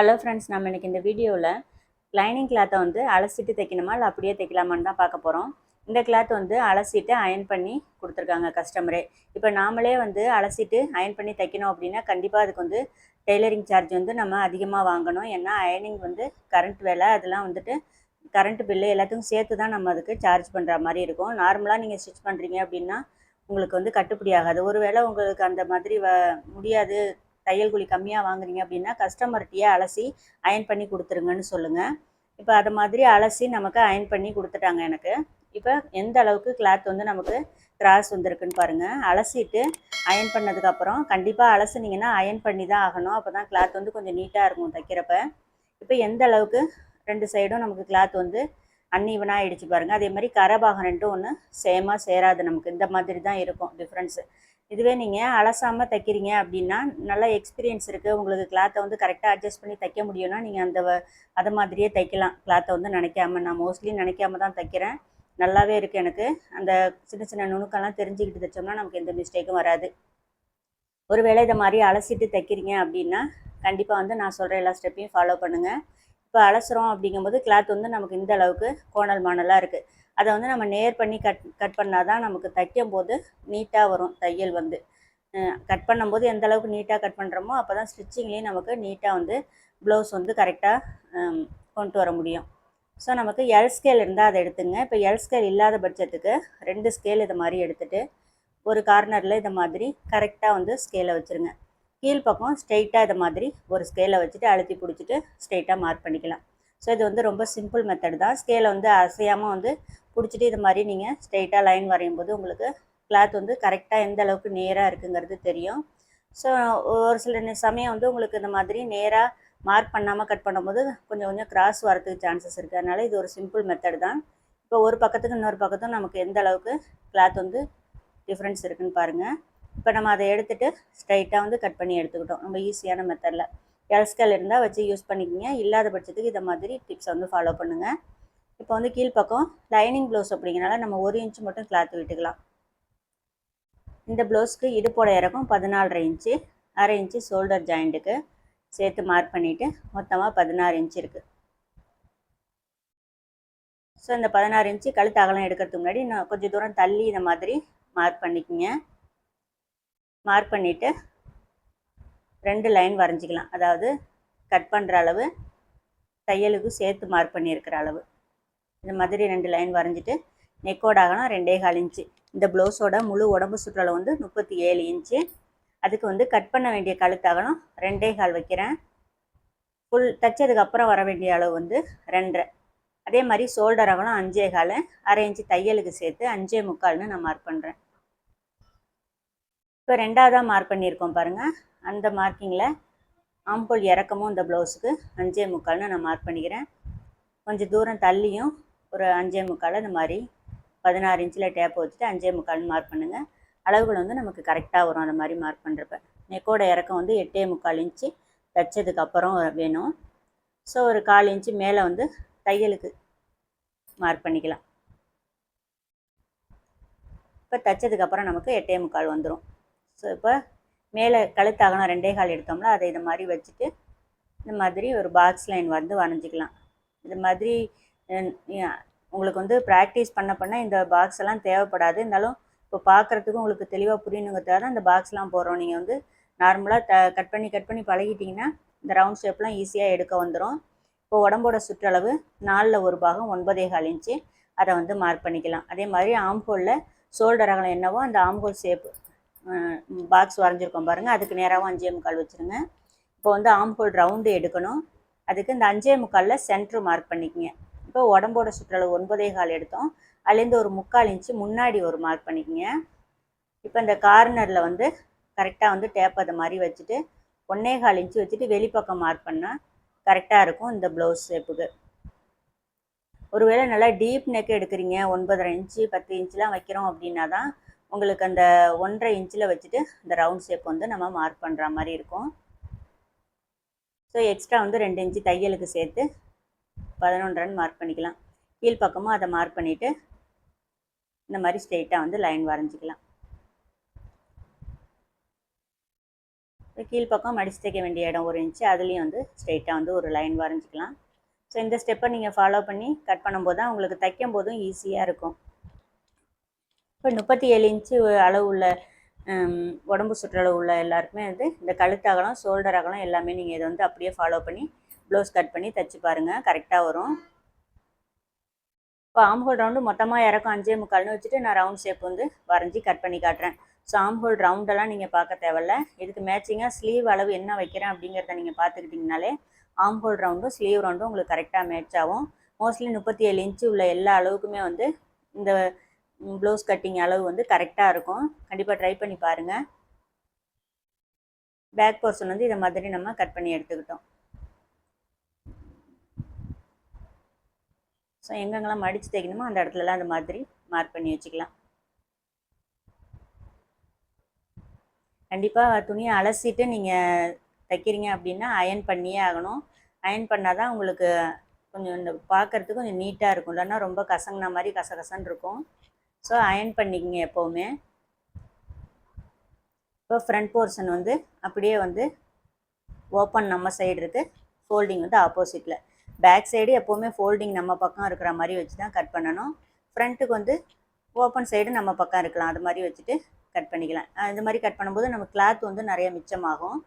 Hello friends நம்ம இன்னைக்கு இந்த வீடியோவில் லைனிங் கிளாத்தை வந்து அலசிட்டு தைக்கணுமா இல்லை அப்படியே தைக்கலாமான்னு தான் பார்க்க போகிறோம் இந்த கிளாத் வந்து அலசிட்டு அயன் பண்ணி கொடுத்துருக்காங்க கஸ்டமரே இப்போ நாமளே வந்து அலசிட்டு அயன் பண்ணி தைக்கணும் அப்படின்னா கண்டிப்பாக அதுக்கு வந்து டெய்லரிங் சார்ஜ் வந்து நம்ம அதிகமாக வாங்கணும். ஏன்னா அயனிங் வந்து கரண்ட் வேலை அதெல்லாம் வந்துட்டு கரண்ட் பில்லு எல்லாத்துக்கும் சேர்த்து தான் நம்ம அதுக்கு சார்ஜ் பண்ணுற மாதிரி இருக்கும். நார்மலாக நீங்கள் ஸ்டிச் பண்ணுறீங்க அப்படின்னா உங்களுக்கு வந்து கட்டுப்படி ஆகாது. ஒருவேளை உங்களுக்கு அந்த மாதிரி வ முடியாது தையல் கூலி கம்மியாக வாங்குறீங்க அப்படின்னா கஸ்டமர்கிட்டயே அலசி அயன் பண்ணி கொடுத்துருங்கன்னு சொல்லுங்கள் இப்போ அது மாதிரி அலசி நமக்கு அயன் பண்ணி கொடுத்துட்டாங்க எனக்கு. இப்போ எந்த அளவுக்கு கிளாத் வந்து நமக்கு கிராஸ் வந்திருக்குன்னு பாருங்கள் அலசிட்டு அயன் பண்ணதுக்கப்புறம் கண்டிப்பாக அலசுனீங்கன்னா அயன் பண்ணி தான் ஆகணும். அப்போ தான் கிளாத் வந்து கொஞ்சம் நீட்டாக இருக்கும் தைக்கிறப்ப. இப்போ எந்த அளவுக்கு ரெண்டு சைடும் நமக்கு கிளாத் வந்து அன்னீவனாக ஆகிடுச்சு பாருங்கள் அதே மாதிரி கரபாகம் ரெண்டும் ஒன்று சேமாக சேராது நமக்கு. இந்த மாதிரி தான் இருக்கும் டிஃப்ரென்ஸு இதுவே நீங்கள் அலசாமல் தைக்கிறீங்க அப்படின்னா நல்லா எக்ஸ்பீரியன்ஸ் இருக்குது உங்களுக்கு கிளாத்தை வந்து கரெக்டாக அட்ஜஸ்ட் பண்ணி தைக்க முடியும்னா நீங்கள் அந்த வ- அதை மாதிரியே தைக்கலாம். கிளாத்தை வந்து நினைக்காம நான் மோஸ்ட்லி நினைக்காம தான் தைக்கிறேன். நல்லாவே இருக்குது எனக்கு. அந்த சின்ன சின்ன நுணுக்கெல்லாம் தெரிஞ்சுக்கிட்டு தைச்சோம்னா நமக்கு எந்த மிஸ்டேக்கும் வராது. ஒருவேளை இதை மாதிரி அலசிட்டு தைக்கிறீங்க அப்படின்னா கண்டிப்பாக வந்து நான் சொல்கிற எல்லா ஸ்டெப்பையும் ஃபாலோ பண்ணுங்கள் இப்போ அலசுகிறோம் அப்படிங்கும்போது கிளாத் வந்து நமக்கு இந்த அளவுக்கு கோணல் மாணலாக இருக்குது அதை வந்து நம்ம நேர் பண்ணி கட் கட் பண்ணால் தான் நமக்கு தைக்கும் போது நீட்டாக வரும் தையல் வந்து. கட் பண்ணும்போது எந்த அளவுக்கு நீட்டாக கட் பண்ணுறோமோ அப்போ தான் ஸ்டிச்சிங்லேயும் நமக்கு நீட்டாக வந்து ப்ளவுஸ் வந்து கரெக்டாக கொண்டு வர முடியும். ஸோ நமக்கு எல் ஸ்கேல் இருந்தால் அதை எடுத்துங்க. இப்போ எல் ஸ்கேல் இல்லாத பட்சத்துக்கு ரெண்டு ஸ்கேல் இதை மாதிரி எடுத்துகிட்டு ஒரு கார்னரில் இதை மாதிரி கரெக்டாக வந்து ஸ்கேலை வச்சுருங்க. கீழ்ப்பக்கம் ஸ்ட்ரெயிட்டாக இதை மாதிரி ஒரு ஸ்கேலை வச்சுட்டு அழுத்தி பிடிச்சிட்டு ஸ்ட்ரெயிட்டாக மார்க் பண்ணிக்கலாம். ஸோ இது வந்து ரொம்ப சிம்பிள் மெத்தட் தான். ஸ்கேலை வந்து அசையாமல் வந்து பிடிச்சிட்டு இது மாதிரி நீங்கள் ஸ்ட்ரெயிட்டாக லைன் வரையும் போது உங்களுக்கு கிளாத் வந்து கரெக்டாக எந்த அளவுக்கு நேராக இருக்குங்கிறது தெரியும். ஸோ ஒரு சில சமயம் வந்து உங்களுக்கு இந்த மாதிரி நேராக மார்க் பண்ணாமல் கட் பண்ணும்போது கொஞ்சம் கொஞ்சம் கிராஸ் வரதுக்கு சான்சஸ் இருக்குது அதனால் இது ஒரு சிம்பிள் மெத்தட் தான். இப்போ ஒரு பக்கத்துக்கு இன்னொரு பக்கத்தும் நமக்கு எந்த அளவுக்கு கிளாத் வந்து டிஃப்ரென்ஸ் இருக்குன்னு பாருங்கள் இப்போ நம்ம அதை எடுத்துகிட்டு ஸ்ட்ரைட்டாக வந்து கட் பண்ணி எடுத்துக்கிட்டோம். ரொம்ப ஈஸியான மெத்தடில் எல்ஸ்கல் இருந்தால் வச்சு யூஸ் பண்ணிக்கோங்க. இல்லாத பட்சத்துக்கு இதை மாதிரி டிப்ஸ் வந்து ஃபாலோ பண்ணுங்கள் இப்போ வந்து கீழ்ப்பக்கம் லைனிங் ப்ளவுஸ் அப்படிங்கிறனால நம்ம ஒரு இன்ச்சு மட்டும் கிளாத் விட்டுக்கலாம். இந்த ப்ளவுஸ்க்கு இடுப்போட இறக்கம் பதினாலரை இன்ச்சு அரை இன்ச்சு ஷோல்டர் ஜாயிண்ட்டுக்கு சேர்த்து மார்க் பண்ணிவிட்டு மொத்தமாக பதினாறு இன்ச் இருக்குது ஸோ இந்த பதினாறு இன்ச்சு கழுத்து அகலம் எடுக்கிறதுக்கு முன்னாடி நான் கொஞ்சம் தூரம் தள்ளி இந்த மாதிரி மார்க் பண்ணிக்கோங்க. மார்க் பண்ணிவிட்டு ரெண்டு லைன் வரைஞ்சிக்கலாம். அதாவது கட் பண்ணுற அளவு தையலுக்கு சேர்த்து மார்க் பண்ணியிருக்கிற அளவு. இந்த மாதிரி ரெண்டு லைன் வரைஞ்சிட்டு நெக்கோடாகனா ரெண்டே கால் இன்ச்சு. இந்த ப்ளவுஸோட முழு உடம்பு சுற்றளவு வந்து முப்பத்தி ஏழு இன்ச்சு. அதுக்கு வந்து கட் பண்ண வேண்டிய கழுத்தாகணும் ரெண்டே கால் வைக்கிறேன். ஃபுல் தைச்சதுக்கு அப்புறம் வர வேண்டிய அளவு வந்து ரெண்டரை. அதே மாதிரி ஷோல்டர் ஆகணும் அஞ்சே கால் அரை இன்ச்சு தையலுக்கு சேர்த்து அஞ்சே முக்கால்னு நான் மார்க் பண்ணுறேன் இப்போ ரெண்டாவதாக மார்க் பண்ணியிருக்கோம் பாருங்கள் அந்த மார்க்கிங்கில் ஆம்போல் இறக்கமும் இந்த ப்ளவுஸுக்கு அஞ்சே முக்கால்னு நான் மார்க் பண்ணிக்கிறேன். கொஞ்சம் தூரம் தள்ளியும் ஒரு அஞ்சே முக்கால் இந்த மாதிரி பதினாறு இன்ச்சில் டேப் வச்சுட்டு அஞ்சே முக்கால்னு மார்க் பண்ணுங்கள் அளவுகள் வந்து நமக்கு கரெக்டாக வரும் அந்த மாதிரி மார்க் பண்ணுறப்ப நெக்கோட இறக்கம் வந்து எட்டே முக்கால் இன்ச்சு தைச்சதுக்கப்புறம் வேணும். ஸோ ஒரு கால் இன்ச்சு மேலே வந்து தையலுக்கு மார்க் பண்ணிக்கலாம். இப்போ தைச்சதுக்கப்புறம் நமக்கு எட்டே முக்கால் வந்துடும் ஸோ இப்போ மேலே கழுத்து அகலம் ரெண்டே கால் எடுத்தோம்ல அதை இது மாதிரி வச்சுட்டு இந்த மாதிரி ஒரு பாக்ஸ் லைன் வந்து வரைஞ்சிக்கலாம். இது மாதிரி உங்களுக்கு வந்து ப்ராக்டிஸ் பண்ண பண்ண இந்த பாக்ஸ் எல்லாம் தேவைப்படாது. இருந்தாலும் இப்போ பார்க்குறதுக்கு உங்களுக்கு தெளிவாக புரியணுங்கிறதுக்காக தான் இந்த பாக்ஸ்லாம் போடுறோம். நீங்கள் வந்து நார்மலாக த கட் பண்ணி கட் பண்ணி பழகிட்டிங்கன்னா இந்த ரவுண்ட் ஷேப்லாம் ஈஸியாக எடுக்க வந்துடும் இப்போ உடம்போட சுற்றளவு நாலில் ஒரு பாகம் ஒன்பதே கால் இன்ச்சு அதை வந்து மார்க் பண்ணிக்கலாம். அதே மாதிரி ஆம்ஹோலில் ஷோல்டர் அகலம் என்னவோ அந்த ஆம்ஹோல் ஷேப்பு பாக்ஸ் வரைஞ்சிருக்கோம் பாருங்கள் அதுக்கு நேராகவும் அஞ்சே முக்கால் வச்சுருங்க. இப்போ வந்து ஆம்ஹோல் ரவுண்டு எடுக்கணும். அதுக்கு இந்த அஞ்சே முக்காலில் சென்ட்ரு மார்க் பண்ணிக்கங்க. இப்போ உடம்போட சுற்றளவு ஒன்பதே கால் எடுத்தோம். அதுலேருந்து ஒரு முக்கால் இன்ச்சு முன்னாடி ஒரு மார்க் பண்ணிக்கங்க. இப்போ இந்த கார்னரில் வந்து கரெக்டாக வந்து டேப் அதை மாதிரி வச்சுட்டு ஒன்னே கால் இன்ச்சு வச்சுட்டு வெளிப்பக்கம் மார்க் பண்ணால் கரெக்டாக இருக்கும் இந்த ப்ளவுஸ் ஷேப்புக்கு ஒருவேளை நல்லா டீப் நெக் எடுக்கிறீங்க ஒன்பதரை இன்ச்சு பத்து இன்ச்சுலாம் வைக்கிறோம் அப்படின்னா தான் உங்களுக்கு அந்த ஒன்றரை இன்ச்சில் வச்சுட்டு இந்த ரவுண்ட் ஷேப் வந்து நம்ம மார்க் பண்ணுற மாதிரி இருக்கும். ஸோ எக்ஸ்ட்ரா வந்து ரெண்டு இன்ச்சு தையலுக்கு சேர்த்து பதினொன்றரைன்னு மார்க் பண்ணிக்கலாம். கீழ்ப்பக்கமும் அதை மார்க் பண்ணிவிட்டு இந்த மாதிரி ஸ்ட்ரெயிட்டாக வந்து லைன் வரைஞ்சிக்கலாம். கீழ்ப்பக்கம் மடித்து தைக்க வேண்டிய இடம் ஒரு இன்ச்சு அதுலேயும் வந்து ஸ்ட்ரெயிட்டாக வந்து ஒரு லைன் வரைஞ்சிக்கலாம். ஸோ இந்த ஸ்டெப்பை நீங்கள் ஃபாலோ பண்ணி கட் பண்ணும்போது தான் உங்களுக்கு தைக்கும் போதும் ஈஸியாக இருக்கும். இப்போ முப்பத்தி ஏழு இன்ச்சு அளவு உள்ள உடம்பு சுற்றளவு உள்ள எல்லாருக்குமே வந்து இந்த கழுத்து அகலம் ஷோல்டர் அகலம் எல்லாமே நீங்கள் இதை வந்து அப்படியே ஃபாலோ பண்ணி ப்ளவுஸ் கட் பண்ணி தைச்சு பாருங்கள் கரெக்டாக வரும். இப்போ ஆம்ஹோல் ரவுண்டு மொத்தமாக இறக்கும் அஞ்சே முக்கால்னு வச்சுட்டு நான் ரவுண்ட் ஷேப் வந்து வரைஞ்சி கட் பண்ணி காட்டுறேன். ஸோ ஆம்ஹோல் ரவுண்டெல்லாம் நீங்கள் பார்க்க தேவையில்ல. இதுக்கு மேட்சிங்காக ஸ்லீவ் அளவு என்ன வைக்கிறேன் அப்படிங்கிறத நீங்கள் பார்த்துக்கிட்டிங்கனாலே ஆம்ஹோல் ரவுண்டும் ஸ்லீவ் ரவுண்டும் உங்களுக்கு கரெக்டாக மேட்ச் ஆகும். மோஸ்ட்லி முப்பத்தி ஏழு இன்ச்சு உள்ள எல்லா அளவுக்குமே வந்து இந்த ப்ளவுஸ் கட்டிங் அளவு வந்து கரெக்டாக இருக்கும். கண்டிப்பாக ட்ரை பண்ணி பாருங்கள் பேக் போர்ஷன் வந்து இதை மாதிரி நம்ம கட் பண்ணி எடுத்துக்கிட்டோம். ஸோ எங்கெங்கெல்லாம் மடித்து தைக்கணுமோ அந்த இடத்துலலாம் அந்த மாதிரி மார்க் பண்ணி வச்சுக்கலாம். கண்டிப்பாக துணியை அலசிட்டு நீங்கள் தைக்கிறீங்க அப்படின்னா அயன் பண்ணியே ஆகணும். அயன் பண்ணால் தான் உங்களுக்கு கொஞ்சம் இந்த பார்க்கறதுக்கு கொஞ்சம் நீட்டாக இருக்கும். இல்லைன்னா ரொம்ப கசங்கின மாதிரி கசகசன்னு இருக்கும். ஸோ அயன் பண்ணிக்கங்க எப்போவுமே. இப்போ ஃப்ரண்ட் போர்ஷன் வந்து அப்படியே வந்து ஓப்பன் நம்ம சைடு இருக்குது ஃபோல்டிங் வந்து ஆப்போசிட்டில் பேக் சைடு எப்போவுமே ஃபோல்டிங் நம்ம பக்கம் இருக்கிற மாதிரி வச்சு தான் கட் பண்ணணும். ஃப்ரண்ட்டுக்கு வந்து ஓப்பன் சைடு நம்ம பக்கம் இருக்கலாம். அது மாதிரி வச்சுட்டு கட் பண்ணிக்கலாம். இந்த மாதிரி கட் பண்ணும்போது நம்ம கிளாத் வந்து நிறைய மிச்சமாகும்.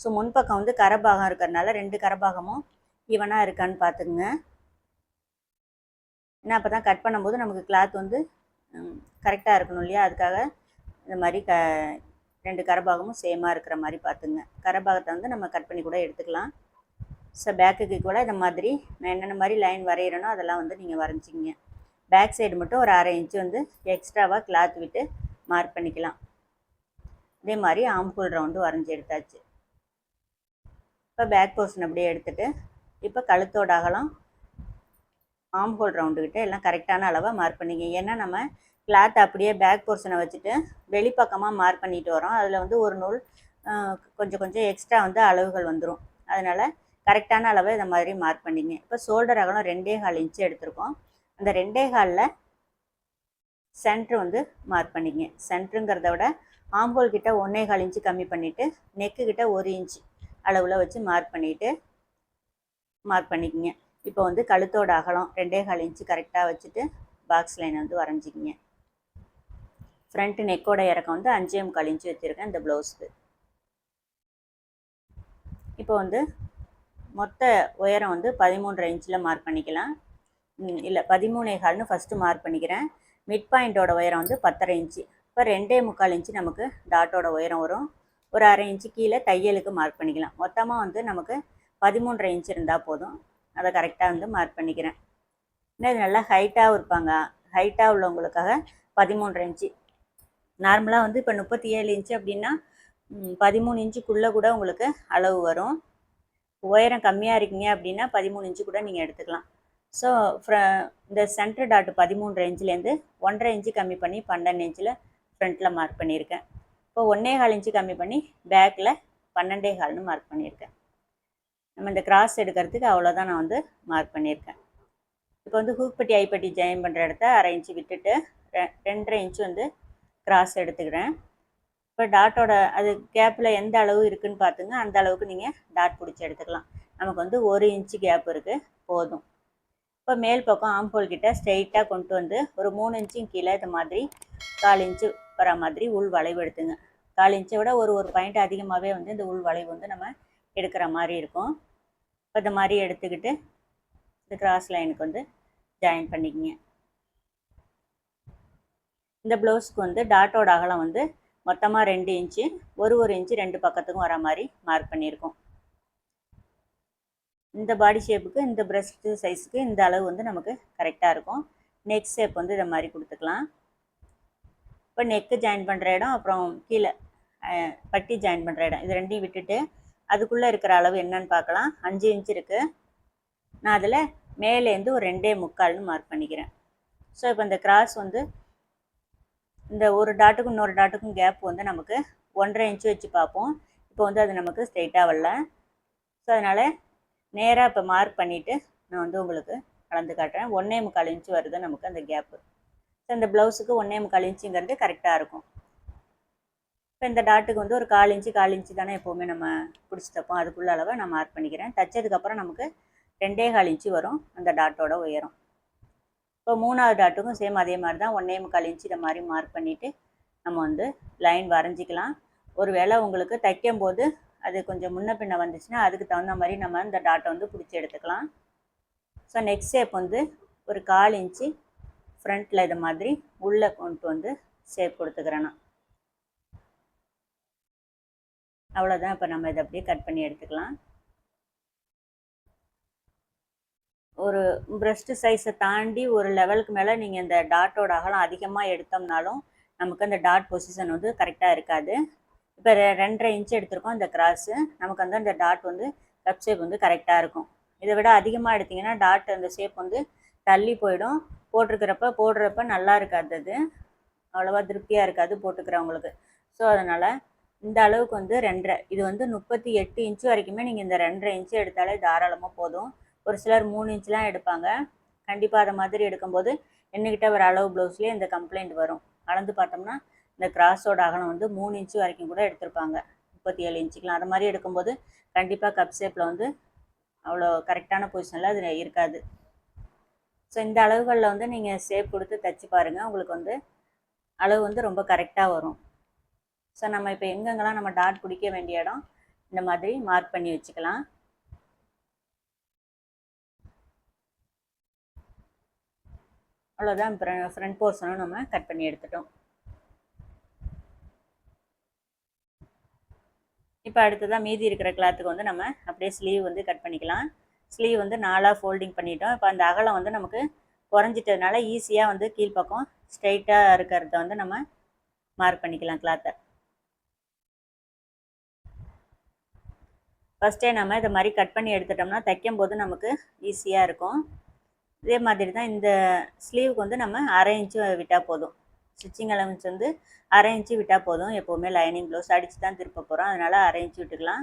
ஸோ முன்பக்கம் வந்து கரபாகம் இருக்கிறதுனால ரெண்டு கரபாகமும் ஈவனாக இருக்கான்னு பார்த்துக்குங்க. ஏன்னா அப்போ தான் கட் பண்ணும்போது நமக்கு கிளாத் வந்து கரெக்டாக இருக்கணும் இல்லையா? அதுக்காக இந்த மாதிரி க ரெண்டு கரபாகமும் சேமாக இருக்கிற மாதிரி பார்த்துங்க. கரபாகத்தை வந்து நம்ம கட் பண்ணி கூட எடுத்துக்கலாம். ஸோ பேக்குக்கு கூட இந்த மாதிரி நான் என்னென்ன மாதிரி லைன் வரைகிறேனோ அதெல்லாம் வந்து நீங்கள் வரைஞ்சிங்க பேக் சைடு மட்டும் ஒரு அரை இன்ச்சு வந்து எக்ஸ்ட்ராவாக கிளாத் விட்டு மார்க் பண்ணிக்கலாம். அதே மாதிரி ஆம்பூல் ரவுண்டு வரைஞ்சி எடுத்தாச்சு. இப்போ பேக் போர்ஷன் அப்படியே எடுத்துகிட்டு இப்போ கழுத்தோட அகலம் ஆம் ஹோல் ரவுண்டுக்கிட்ட எல்லாம் கரெக்டான அளவை மார்க் பண்ணிக்க ஏன்னா நம்ம கிளாத் அப்படியே பேக் போர்ஷனை வச்சுட்டு வெளிப்பக்கமாக மார்க் பண்ணிட்டு வரோம். அதில் வந்து ஒரு நூல் கொஞ்சம் கொஞ்சம் எக்ஸ்ட்ரா வந்து அளவுகள் வந்துடும் அதனால் கரெக்டான அளவை இந்த மாதிரி மார்க் பண்ணிங்க. இப்போ ஷோல்டர் அகலம் ரெண்டே கால் இன்ச்சு எடுத்திருக்கோம். அந்த ரெண்டே காலில் சென்ட்ரு வந்து மார்க் பண்ணிக்கங்க சென்ட்ருங்கிறத விட ஆம்போல் கிட்ட ஒன்றே கால் இன்ச்சு கம்மி பண்ணிவிட்டு நெக்கு கிட்ட ஒரு இன்ச் அளவில் வச்சு மார்க் பண்ணிவிட்டு மார்க் பண்ணிக்கங்க. இப்போ வந்து கழுத்தோட அகலம் ரெண்டே கால் இன்ச்சு கரெக்டாக வச்சுட்டு பாக்ஸ் லைன் வந்து வரைஞ்சிக்கிங்க. ஃப்ரண்ட் நெக்கோட இறக்கம் வந்து அஞ்சே முக்கால் இன்ச்சு வச்சுருக்கேன் இந்த ப்ளவுஸ்க்கு இப்போ வந்து மொத்த உயரம் வந்து பதிமூன்றரை இன்ச்சில் மார்க் பண்ணிக்கலாம். இல்லை பதிமூணே கால்னு ஃபஸ்ட்டு மார்க் பண்ணிக்கிறேன். மிட் பாயிண்டோட உயரம் வந்து பத்தரை இன்ச்சு. இப்போ ரெண்டே முக்கால் இன்ச்சு நமக்கு டாட்டோட உயரம் வரும். ஒரு அரை இன்ச்சு கீழே தையலுக்கு மார்க் பண்ணிக்கலாம். மொத்தமாக வந்து நமக்கு பதிமூன்றரை இன்ச் இருந்தால் போதும். அதை கரெக்டாக வந்து மார்க் பண்ணிக்கிறேன். இன்னும் இது நல்லா ஹைட்டாகவும் இருப்பாங்க. ஹைட்டாக உள்ளவங்களுக்காக பதிமூன்று இன்ச்சு நார்மலாக வந்து இப்போ முப்பத்தி ஏழு இன்ச்சு அப்படின்னா பதிமூணு இன்ச்சுக்குள்ளே கூட உங்களுக்கு அளவு வரும். உயரம் கம்மியாக இருக்கீங்க அப்படின்னா பதிமூணு இன்ச்சு கூட நீங்கள் எடுத்துக்கலாம். ஸோ இந்த சென்டர் டாட் பதிமூன்று இன்ச்சுலேருந்து ஒன்றரை இன்ச்சு கம்மி பண்ணி பன்னெண்டு இன்ச்சில் ஃப்ரண்ட்டில் மார்க் பண்ணியிருக்கேன். இப்போ ஒன்றே கால் இன்ச்சு கம்மி பண்ணி பேக்கில் பன்னெண்டே கால்னு மார்க் பண்ணியிருக்கேன். நம்ம இந்த கிராஸ் எடுக்கிறதுக்கு அவ்வளோதான் நான் வந்து மார்க் பண்ணியிருக்கேன். இப்போ வந்து ஹூக்பட்டி ஐப்பட்டி ஜாயின் பண்ணுற இடத்த அரை இன்ச்சு விட்டுட்டு ரெ- ரெண்டரை இன்ச்சு வந்து கிராஸ் எடுத்துக்கிறேன். இப்போ டாட்டோட அது கேப்பில் எந்த அளவு இருக்குன்னு பார்த்துங்க அந்த அளவுக்கு நீங்கள் டாட் பிடிச்சி எடுத்துக்கலாம். நமக்கு வந்து ஒரு இன்ச்சு கேப் இருக்குது போதும். இப்போ மேல் பக்கம் ஆம்போல் கிட்ட ஸ்ட்ரெயிட்டாக கொண்டு வந்து ஒரு மூணு இன்ச்சும் கீழே இது மாதிரி கால் இன்ச்சு வர மாதிரி உள் வளைவு எடுத்துங்க. கால் இன்ச்சை விட ஒரு ஒரு பாயிண்ட் அதிகமாகவே வந்து இந்த உள் வளைவு வந்து நம்ம எடுக்கிற மாதிரி இருக்கும். இப்போ இந்த மாதிரி எடுத்துக்கிட்டு இந்த கிராஸ் லைனுக்கு வந்து ஜாயின் பண்ணிக்கங்க. இந்த ப்ளவுஸ்க்கு வந்து டாட்டோட அகலம் வந்து மொத்தமாக ரெண்டு இன்ச்சு ஒரு ஒரு இன்ச்சு ரெண்டு பக்கத்துக்கும் வர மாதிரி மார்க் பண்ணியிருக்கோம். இந்த பாடி ஷேப்புக்கு இந்த பிரஸ்ட்டு சைஸுக்கு இந்த அளவு வந்து நமக்கு கரெக்டாக இருக்கும். நெக் ஷேப் வந்து இதை மாதிரி கொடுத்துக்கலாம். இப்போ நெக்கு ஜாயின் பண்ணுற இடம் அப்புறம் கீழே பட்டி ஜாயின் பண்ணுற இடம் இது ரெண்டையும் விட்டுட்டு அதுக்குள்ளே இருக்கிற அளவு என்னன்னு பார்க்கலாம். அஞ்சு இன்ச் இருக்குது நான் அதில் மேலேருந்து ஒரு ரெண்டே முக்கால்னு மார்க் பண்ணிக்கிறேன். ஸோ இப்போ இந்த கிராஸ் வந்து இந்த ஒரு டாட்டுக்கும் இன்னொரு டாட்டுக்கும் கேப் வந்து நமக்கு ஒன்றரை இன்ச்சு வச்சு பார்ப்போம். இப்போ வந்து அது நமக்கு ஸ்ட்ரெயிட்டாக வரல. ஸோ அதனால் நேராக இப்போ மார்க் பண்ணிவிட்டு நான் வந்து உங்களுக்கு கலந்து காட்டுறேன். ஒன்றே முக்கால் இன்ச்சு வருது நமக்கு அந்த கேப்பு ஸோ இந்த ப்ளவுஸுக்கு ஒன்றே முக்கால் இன்ச்சுங்கிறது கரெக்டாக இருக்கும். இப்போ இந்த டாட்டுக்கு வந்து ஒரு கால் இன்ச்சு கால் இன்ச்சு தானே எப்போவுமே நம்ம பிடிச்சி தைப்போம். அதுக்குள்ள அளவை நான் மார்க் பண்ணிக்கிறேன். தைச்சதுக்கப்புறம் நமக்கு ரெண்டே கால் இன்ச்சு வரும் அந்த டாட்டோட உயரம். இப்போ மூணாவது டாட்டுக்கும் சேம் அதே மாதிரி தான் ஒன்றே முக்கால் இன்ச்சு இந்த மாதிரி மார்க் பண்ணிவிட்டு நம்ம வந்து லைன் வரைஞ்சிக்கலாம். ஒரு வேளை உங்களுக்கு தைக்கும் போது அது கொஞ்சம் முன்ன பின்ன வந்துச்சுன்னா அதுக்கு தகுந்த மாதிரி நம்ம இந்த டாட்டை வந்து பிடிச்சி எடுத்துக்கலாம். ஸோ நெக்ஸ்ட் ஷேப் வந்து ஒரு கால் இன்ச்சு ஃப்ரண்ட்டில் இது மாதிரி உள்ளே கொண்டு வந்து ஷேப் கொடுத்துக்கிறேன் நான். அவ்வளோதான் இப்போ நம்ம இதை அப்படியே கட் பண்ணி எடுத்துக்கலாம். ஒரு ப்ரெஸ்ட்டு சைஸை தாண்டி ஒரு லெவலுக்கு மேலே நீங்கள் இந்த டாட்டோட அகலம் அதிகமாக எடுத்தோம்னாலும் நமக்கு அந்த டாட் பொசிஷன் வந்து கரெக்டாக இருக்காது. இப்போ ரெண்டரை இன்ச் எடுத்திருக்கோம் இந்த கிராஸு நமக்கு வந்து அந்த டாட் வந்து கப் ஷேப் வந்து கரெக்டாக இருக்கும். இதை விட அதிகமாக எடுத்திங்கன்னா டாட் அந்த ஷேப் வந்து தள்ளி போயிடும். போட்டிருக்கிறப்ப போடுறப்ப நல்லா இருக்காது அது. அவ்வளோவா திருப்தியாக இருக்காது போட்டுக்கிறவங்களுக்கு. ஸோ அதனால் இந்த அளவுக்கு வந்து ரெண்டரை. இது வந்து முப்பத்தி எட்டு இன்ச்சு வரைக்குமே நீங்கள் இந்த ரெண்டரை இன்ச்சு எடுத்தாலே தாராளமாக போதும். ஒரு சிலர் மூணு இன்ச்லாம் எடுப்பாங்க. கண்டிப்பாக அதை மாதிரி எடுக்கும்போது என்னக்கிட்ட ஒரு அளவு ப்ளவுஸ்லேயே இந்த கம்ப்ளைண்ட் வரும். அளந்து பார்த்தோம்னா இந்த கிராஸோட அகலம் வந்து மூணு இன்ச்சு வரைக்கும் கூட எடுத்திருப்பாங்க. முப்பத்தி ஏழு இன்ச்சுக்கெலாம் அது மாதிரி எடுக்கும்போது கண்டிப்பாக கப் ஷேப்பில் வந்து அவ்வளோ கரெக்டான பொசிஷனில் அது இருக்காது. ஸோ இந்த அளவுகளில் வந்து நீங்கள் ஷேப் கொடுத்து தைச்சி பாருங்கள் உங்களுக்கு வந்து அளவு வந்து ரொம்ப கரெக்டாக வரும். ஸோ நம்ம இப்போ எங்கெங்கெல்லாம் நம்ம டாட் பிடிக்க வேண்டிய இடம் இந்த மாதிரி மார்க் பண்ணி வச்சுக்கலாம். அவ்வளோதான் ஃப்ரண்ட் போர்ஷனும் நம்ம கட் பண்ணி எடுத்துட்டோம். இப்போ அடுத்ததாக மீதி இருக்கிற கிளாத்துக்கு வந்து நம்ம அப்படியே ஸ்லீவ் வந்து கட் பண்ணிக்கலாம். ஸ்லீவ் வந்து நாலாக ஃபோல்டிங் பண்ணிட்டோம். இப்போ அந்த அகலம் வந்து நமக்கு குறைஞ்சிட்டதுனால ஈஸியாக வந்து கீழ்ப்பக்கம் ஸ்ட்ரைட்டாக இருக்கிறத வந்து நம்ம மார்க் பண்ணிக்கலாம் கிளாத்தை ஃபஸ்ட்டே நம்ம இதை மாதிரி கட் பண்ணி எடுத்துட்டோம்னா தைக்கும் போது நமக்கு ஈஸியாக இருக்கும். இதே மாதிரி தான் இந்த ஸ்லீவுக்கு வந்து நம்ம அரை இன்ச்சு விட்டால் போதும். ஸ்டிச்சிங் அலவன்ஸ் வந்து அரை இன்ச்சு விட்டால் போதும். எப்போவுமே லைனிங் ப்ளவுஸ் அடித்து தான் திருப்ப போகிறோம் அதனால் அரை இன்ச்சு விட்டுக்கலாம்.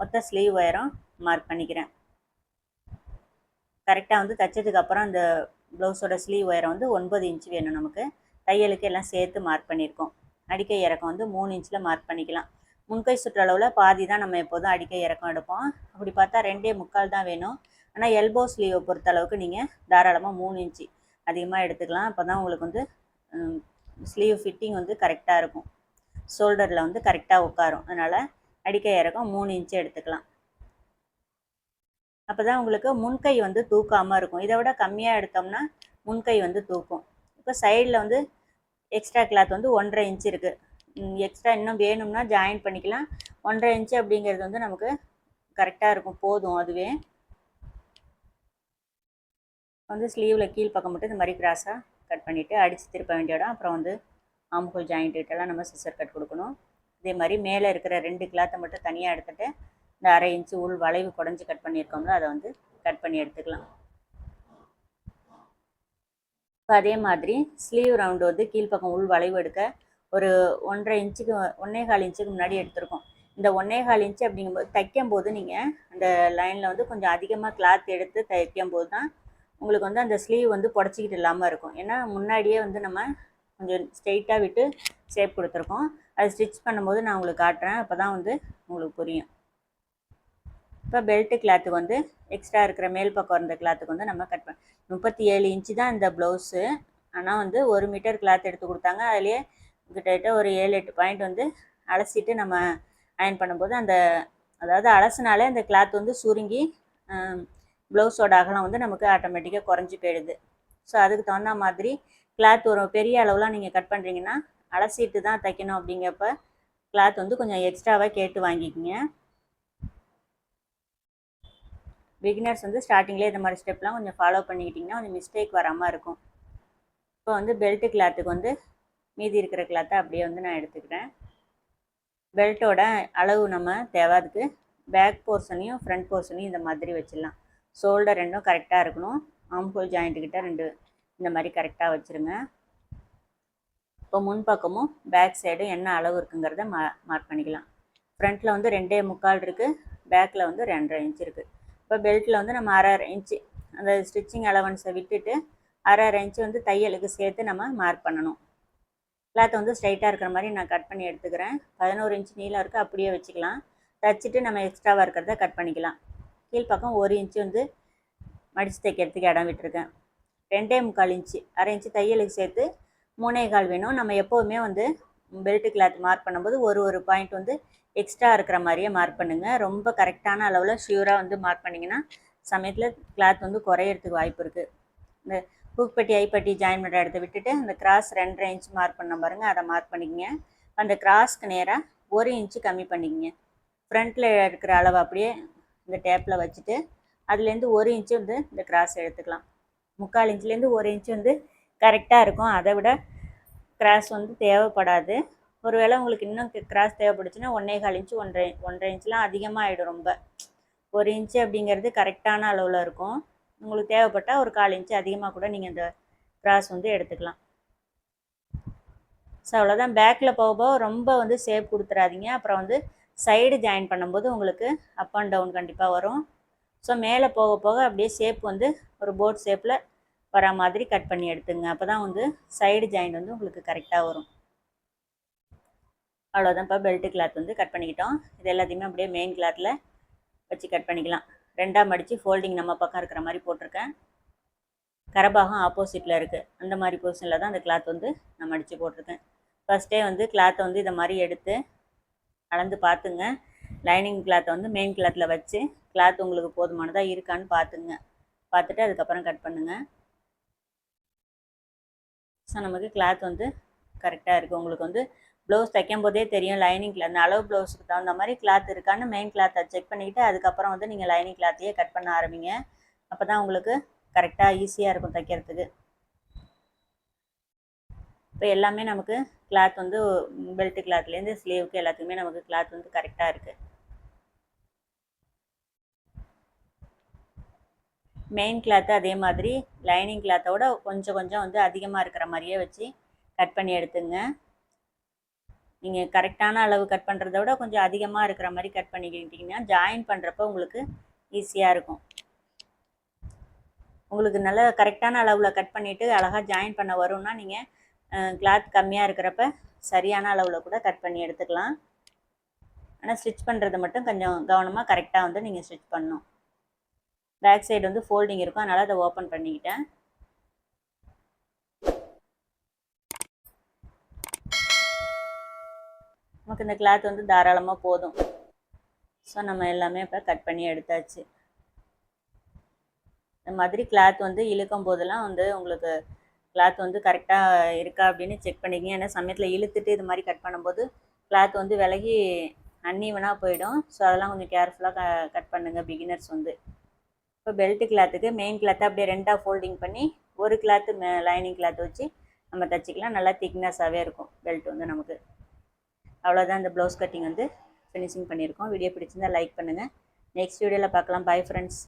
மொத்த ஸ்லீவ் உயரம் மார்க் பண்ணிக்கிறேன். கரெக்டாக வந்து தைச்சதுக்கப்புறம் அந்த ப்ளவுஸோட ஸ்லீவ் உயரம் வந்து ஒன்பது இன்ச்சு வேணும் நமக்கு. தையலுக்கு எல்லாம் சேர்த்து மார்க் பண்ணியிருக்கோம். அடிக்கை இறக்கம் வந்து மூணு இன்ச்சில் மார்க் பண்ணிக்கலாம். முன்கை சுற்றளவில் பாதி தான் நம்ம எப்போதும் அடிக்கை இறக்கம் எடுப்போம். அப்படி பார்த்தா ரெண்டே முக்கால் தான் வேணும். ஆனால் எல்போ ஸ்லீவை பொறுத்தளவுக்கு நீங்கள் தாராளமாக மூணு இன்ச்சு அதிகமாக எடுத்துக்கலாம். அப்போ தான் உங்களுக்கு வந்து ஸ்லீவ் ஃபிட்டிங் வந்து கரெக்டாக இருக்கும். ஷோல்டரில் வந்து கரெக்டாக உட்காரும். அதனால் அடிக்க இறக்கம் மூணு இன்ச்சு எடுத்துக்கலாம். அப்போ தான் உங்களுக்கு முன்கை வந்து தூக்காமல் இருக்கும். இதை விட கம்மியாக எடுத்தோம்னா முன்கை வந்து தூக்கும். இப்போ சைடில் வந்து எக்ஸ்ட்ரா கிளாத் வந்து ஒன்றரை இன்ச்சு இருக்குது எக்ஸ்ட்ரா இன்னும் வேணும்னா ஜாயின் பண்ணிக்கலாம். ஒன்றரை இன்ச்சு அப்படிங்கிறது வந்து நமக்கு கரெக்டாக இருக்கும். போதும் அதுவே. வந்து ஸ்லீவில் கீழ் பக்கம் மட்டும் இந்த மாதிரி கிராஸாக கட் பண்ணிவிட்டு அடித்து திருப்ப வேண்டிய இடம். அப்புறம் வந்து ஆம்புகோல் ஜாயிண்ட்டுக்கெல்லாம் நம்ம சிசர் கட் கொடுக்கணும். இதே மாதிரி மேலே இருக்கிற ரெண்டு கிளாத்தை மட்டும் தனியாக எடுத்துகிட்டு இந்த அரை இன்ச்சு உள் வளைவு குடஞ்சி கட் பண்ணியிருக்கோம்ல அதை வந்து கட் பண்ணி எடுத்துக்கலாம். இப்போ அதே மாதிரி ஸ்லீவ் ரவுண்டு வந்து கீழ்ப்பக்கம் உள் வளைவு எடுக்க ஒரு ஒன்றரை இன்ச்சுக்கு ஒன்றே கால் இன்ச்சுக்கு முன்னாடி எடுத்திருக்கோம். இந்த ஒன்றே கால் இன்ச்சு அப்படிங்கும்போது தைக்கும் போது நீங்கள் அந்த லைனில் வந்து கொஞ்சம் அதிகமாக கிளாத் எடுத்து தைக்கும் போது தான் உங்களுக்கு வந்து அந்த ஸ்லீவ் வந்து புடச்சிக்கிட்டு இல்லாமல் இருக்கும். ஏன்னா முன்னாடியே வந்து நம்ம கொஞ்சம் ஸ்ட்ரெயிட்டாக விட்டு ஷேப் கொடுத்துருக்கோம். அது ஸ்டிச் பண்ணும்போது நான் உங்களுக்கு காட்டுறேன். அப்போ தான் வந்து உங்களுக்கு புரியும். இப்போ பெல்ட்டு கிளாத்துக்கு வந்து எக்ஸ்ட்ரா இருக்கிற மேல் பக்கம் இருந்த கிளாத்துக்கு வந்து நம்ம கட் பண்ண முப்பத்தி ஏழு இன்ச்சு தான் இந்த ப்ளவுஸு ஆனால் வந்து ஒரு மீட்டர் கிளாத் எடுத்து கொடுத்தாங்க. அதுலேயே கிட்டத்தட்ட ஒரு ஏழு எட்டு பாயிண்ட் வந்து அலசிட்டு நம்ம அயன் பண்ணும்போது அந்த அதாவது அலசினாலே அந்த கிளாத் வந்து சுருங்கி ப்ளவுஸோட அகலம் வந்து நமக்கு ஆட்டோமேட்டிக்காக குறைஞ்சி போயிடுது. ஸோ அதுக்கு தகுந்த மாதிரி கிளாத் ஒரு பெரிய அளவுலாம் நீங்கள் கட் பண்ணுறீங்கன்னா அலசிட்டு தான் தைக்கணும் அப்படிங்கிறப்ப கிளாத் வந்து கொஞ்சம் எக்ஸ்ட்ராவாக கேட்டு வாங்கிக்கிங்க. பிகினர்ஸ் வந்து ஸ்டார்டிங்லேயே இந்த மாதிரி ஸ்டெப்லாம் கொஞ்சம் ஃபாலோ பண்ணிக்கிட்டிங்கன்னா கொஞ்சம் மிஸ்டேக் வராமல் இருக்கும். இப்போ வந்து பெல்ட்டு கிளாத்துக்கு வந்து மீதி இருக்கிற கிளாத்தை அப்படியே வந்து நான் எடுத்துக்கிறேன். பெல்ட்டோட அளவு நம்ம தேவை. அதுக்கு பேக் போர்ஷனையும் ஃப்ரண்ட் போர்ஷனையும் இந்த மாதிரி வச்சிடலாம். ஷோல்டர் ரெண்டும் கரெக்டாக இருக்கணும். ஆம்ஹோல் ஜாயிண்ட்டுக்கிட்ட ரெண்டு இந்த மாதிரி கரெக்டாக வச்சுருங்க. இப்போ முன்பக்கமும் பேக் சைடும் என்ன அளவு இருக்குங்கிறத மா மார்க் பண்ணிக்கலாம். ஃப்ரண்ட்டில் வந்து ரெண்டே முக்கால் இருக்குது பேக்கில் வந்து ரெண்டரை இன்ச் இருக்குது இப்போ பெல்ட்டில் வந்து நம்ம அரை அரை இன்ச்சு அந்த ஸ்டிச்சிங் அலவன்ஸை விட்டுட்டு அரை அரை இன்ச்சு வந்து தையலுக்கு சேர்த்து நம்ம மார்க் பண்ணணும். கிளாத் வந்து ஸ்ட்ரைட்டாக இருக்கிற மாதிரி நான் கட் பண்ணி எடுத்துக்கிறேன். பதினோரு இன்ச் நீளம் இருக்குது அப்படியே வச்சுக்கலாம். தச்சுட்டு நம்ம எக்ஸ்ட்ராவாக இருக்கிறத கட் பண்ணிக்கலாம். கீழ்ப்பக்கம் ஒரு இன்ச்சு வந்து மடித்து தைக்கிறதுக்கு இடம் விட்டுருக்கேன். ரெண்டே முக்கால் இன்ச்சு அரை இன்ச்சு தையலுக்கு சேர்த்து மூணே கால் வேணும். நம்ம எப்போவுமே வந்து பெல்ட் கிளாத் மார்க் பண்ணும்போது ஒரு ஒரு பாயிண்ட் வந்து எக்ஸ்ட்ரா இருக்கிற மாதிரியே மார்க் பண்ணுங்கள் ரொம்ப கரெக்டான அளவில் ஷியூராக வந்து மார்க் பண்ணிங்கன்னா சமயத்தில் கிளாத் வந்து குறையிறதுக்கு வாய்ப்பு இருக்குது இந்த பூக்பட்டி ஐப்பட்டி ஜாயின் பண்ணுற இடத்த விட்டுட்டு அந்த கிராஸ் ரெண்டரை இன்ச் மார்க் பண்ண பாருங்கள் அதை மார்க் பண்ணிக்கங்க. அந்த கிராஸ்க்கு நேராக ஒரு இன்ச்சு கம்மி பண்ணிக்கங்க. ஃப்ரண்ட்டில் இருக்கிற அளவு அப்படியே இந்த டேப்பில் வச்சுட்டு அதுலேருந்து ஒரு இன்ச்சு வந்து இந்த கிராஸ் எடுத்துக்கலாம். முக்கால் இன்ச்லேருந்து ஒரு இன்ச்சு வந்து கரெக்டாக இருக்கும். அதை விட கிராஸ் வந்து தேவைப்படாது. ஒருவேளை உங்களுக்கு இன்னும் கிராஸ் தேவைப்படுச்சுன்னா ஒன்றே கால் இன்ச்சு ஒன்றரை ஒன்றரை இன்ச்லாம் அதிகமாக ஆகிடும் ரொம்ப. ஒரு இன்ச்சு அப்படிங்கிறது கரெக்டான அளவில் இருக்கும். உங்களுக்கு தேவைப்பட்டால் ஒரு கால் இன்ச்சு அதிகமாக கூட நீங்கள் இந்த க்ராஸ் வந்து எடுத்துக்கலாம். ஸோ அவ்வளோதான் பேக்கில் போக போக ரொம்ப வந்து ஷேப் கொடுத்துறாதீங்க. அப்புறம் வந்து சைடு ஜாயின் பண்ணும்போது உங்களுக்கு அப் அண்ட் டவுன் கண்டிப்பாக வரும். ஸோ மேலே போக போக அப்படியே ஷேப் வந்து ஒரு போட் ஷேப்பில் வர மாதிரி கட் பண்ணி எடுத்துங்க. அப்போ தான் வந்து சைடு ஜாயின் வந்து உங்களுக்கு கரெக்டாக வரும். அவ்வளோதான்ப்பா பெல்ட் கிளாத் வந்து கட் பண்ணிக்கிட்டோம். இது எல்லாத்தையுமே அப்படியே மெயின் கிளாத்தில் வச்சு கட் பண்ணிக்கலாம். ரெண்டாக மடித்து ஃபோல்டிங் நம்ம பக்கம் இருக்கிற மாதிரி போட்டிருக்கேன். கரபாகம் ஆப்போசிட்டில் இருக்குது அந்த மாதிரி பொசிஷனில் தான் அந்த கிளாத் வந்து நான் மடித்து போட்டிருக்கேன். ஃபஸ்ட்டே வந்து கிளாத்தை வந்து இதை மாதிரி எடுத்து அளந்து பார்த்துங்க. லைனிங் கிளாத்தை வந்து மெயின் கிளாத்தில் வச்சு கிளாத் உங்களுக்கு போதுமானதாக இருக்கான்னு பார்த்துங்க. பார்த்துட்டு அதுக்கப்புறம் கட் பண்ணுங்கள் ஸோ நமக்கு கிளாத் வந்து கரெக்டாக இருக்குது உங்களுக்கு வந்து ப்ளவுஸ் தைக்கும் போதே தெரியும் லைனிங் கிளாத் அளவு ப்ளவுஸுக்கு தகுந்த மாதிரி கிளாத் இருக்கான்னு. மெயின் கிளாத்தை செக் பண்ணிக்கிட்டு அதுக்கப்புறம் வந்து நீங்கள் லைனிங் கிளாத்தையே கட் பண்ண ஆரம்பிங்க. அப்போ தான் உங்களுக்கு கரெக்டாக ஈஸியாக இருக்கும் தைக்கிறதுக்கு. இப்போ எல்லாமே நமக்கு கிளாத் வந்து பெல்ட் கிளாத்லேருந்து ஸ்லீவுக்கு எல்லாத்துக்குமே நமக்கு கிளாத் வந்து கரெக்டாக இருக்குது மெயின் கிளாத்து அதே மாதிரி லைனிங் கிளாத்தோட கொஞ்சம் கொஞ்சம் வந்து அதிகமாக இருக்கிற மாதிரியே வச்சு கட் பண்ணி எடுத்துங்க. நீங்கள் கரெக்டான அளவு கட் பண்ணுறத விட கொஞ்சம் அதிகமாக இருக்கிற மாதிரி கட் பண்ணிக்கிட்டிங்கன்னா ஜாயின் பண்ணுறப்ப உங்களுக்கு ஈஸியாக இருக்கும். உங்களுக்கு நல்ல கரெக்டான அளவில் கட் பண்ணிவிட்டு அழகாக ஜாயின் பண்ண வரும்னா நீங்கள் கிளாத் கம்மியாக இருக்கிறப்ப சரியான அளவில் கூட கட் பண்ணி எடுத்துக்கலாம். ஆனால் ஸ்டிச் பண்ணுறது மட்டும் கொஞ்சம் கவனமாக கரெக்டாக வந்து நீங்கள் ஸ்டிச் பண்ணணும். பேக் சைடு வந்து ஃபோல்டிங் இருக்கும். அதனால் அதை ஓப்பன் பண்ணிக்கிட்டேன். நமக்கு இந்த கிளாத் வந்து தாராளமாக போதும். ஸோ நம்ம எல்லாமே இப்போ கட் பண்ணி எடுத்தாச்சு. இந்த மாதிரி கிளாத் வந்து இழுக்கும் போதெல்லாம் வந்து உங்களுக்கு கிளாத் வந்து கரெக்டாக இருக்கா அப்படின்னு செக் பண்ணிக்கங்க. ஏன்னா சமயத்தில் இழுத்துட்டு இது மாதிரி கட் பண்ணும்போது கிளாத் வந்து விலகி அன்னீவனாக போயிடும். ஸோ அதெல்லாம் கொஞ்சம் கேர்ஃபுல்லாக க கட் பண்ணுங்கள் பிகினர்ஸ் வந்து. இப்போ பெல்ட் கிளாத்துக்கு மெயின் கிளாத்தை அப்படியே ரெண்டாக ஃபோல்டிங் பண்ணி ஒரு கிளாத்து லைனிங் கிளாத் வச்சு நம்ம தைச்சிக்கலாம். நல்லா திக்னஸாகவே இருக்கும் பெல்ட் வந்து நமக்கு. அவ்வளோதான் இந்த ப்ளவுஸ் கட்டிங் வந்து ஃபினிஷிங் பண்ணியிருக்கோம். வீடியோ பிடிச்சிருந்தால் லைக் பண்ணுங்கள் நெக்ஸ்ட் வீடியோவில் பார்க்கலாம். Bye friends